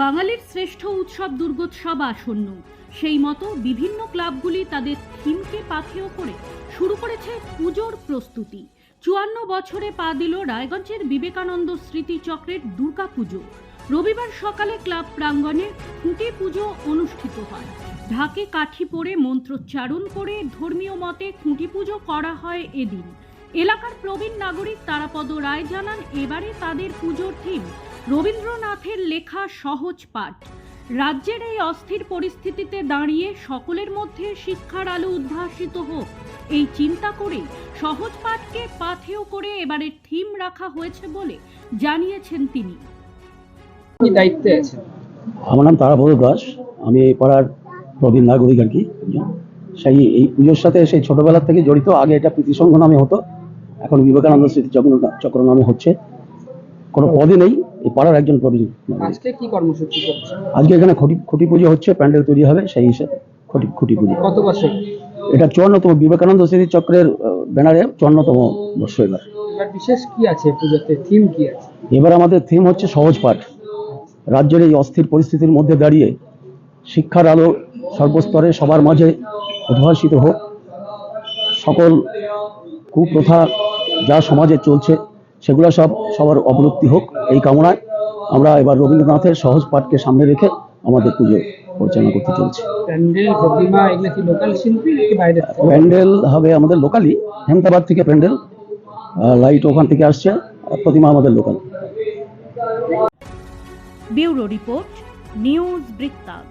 বাঙালির শ্রেষ্ঠ উৎসব দুর্গোৎসব আসন্ন। সেই মতো বিভিন্ন ক্লাবগুলি তাদের থিমকে পাথেয় করে শুরু করেছে পুজোর প্রস্তুতি। চুয়ান্ন বছরে পা দিল রায়গঞ্জের বিবেকানন্দ স্মৃতিচক্রের দুর্গাপুজো। রবিবার সকালে ক্লাব প্রাঙ্গণে খুঁটি পুজো অনুষ্ঠিত হয়। ঢাকে কাঠি পরে মন্ত্রোচ্চারণ করে ধর্মীয় মতে খুঁটি পুজো করা হয় এদিন। এলাকার প্রবীণ নাগরিক তারাপদ রায় জানান, এবারে তাদের পুজোর থিম রবীন্দ্রনাথের লেখা সহজ পাঠ। রাজ্যের এই অস্থির পরিস্থিতিতে দাঁড়িয়ে সকলের মধ্যে শিক্ষার আলো উদ্ভাসিত হোক। এই চিন্তা করে সহজ পাঠকে পাথেয় করে এবারের থিম রাখা হয়েছে বলে জানিয়েছেন তিনি। দায়িত্বে আছে আমার নাম তারাপদ দাস। আমি এই পাড়ার প্রবীণ নাগরিক আর কি। সেই এই পুজোর সাথে সেই ছোটবেলা থেকে জড়িত। আগে এটা প্রীতিসংঘ নামে হতো। এখন বিবেকানন্দ স্মৃতি চক্র চক্র নামে হচ্ছে। কোনো পদে নেই। এই পাড়ার একজন প্রবীণ আজকে কি কর্মসূচি আজকে এখানে খুঁটি খুঁটি পুজো হচ্ছে প্যান্ডেল তৈরি হবে সেই হিসেবে খুঁটি খুঁটি পুজো। কত বছর? এটা চুয়ান্নতম বিবেকানন্দ স্মৃতি চক্রের ব্যানারে চুয়ান্নতম বর্ষ এবার। এবার বিশেষ কি আছে পুজোতে? থিম কি আছে? এবার আমাদের থিম হচ্ছে সহজ পাঠ। রাজ্যের এই অস্থির পরিস্থিতির মধ্যে দাঁড়িয়ে শিক্ষার আলো সর্বস্তরে সবার মাঝে উদ্ভাসিত হোক। সকল কুপ্রথা যা সমাজে চলছে সেগুলো সব সবার অবলুপ্তি হোক এই কামনায় আমরা এবার রবীন্দ্রনাথের সহজ পাঠকে সামনে রেখে আমাদের পুজো পরিচালনা করতে চলছি। প্যান্ডেল হবে আমাদের লোকালি হেমতাবাদ থেকে প্যান্ডেল লাইট ওখান থেকে আসছে প্রতিমা আমাদের লোকাল ব্যুরো রিপোর্ট নিউজ বৃত্তান্ত।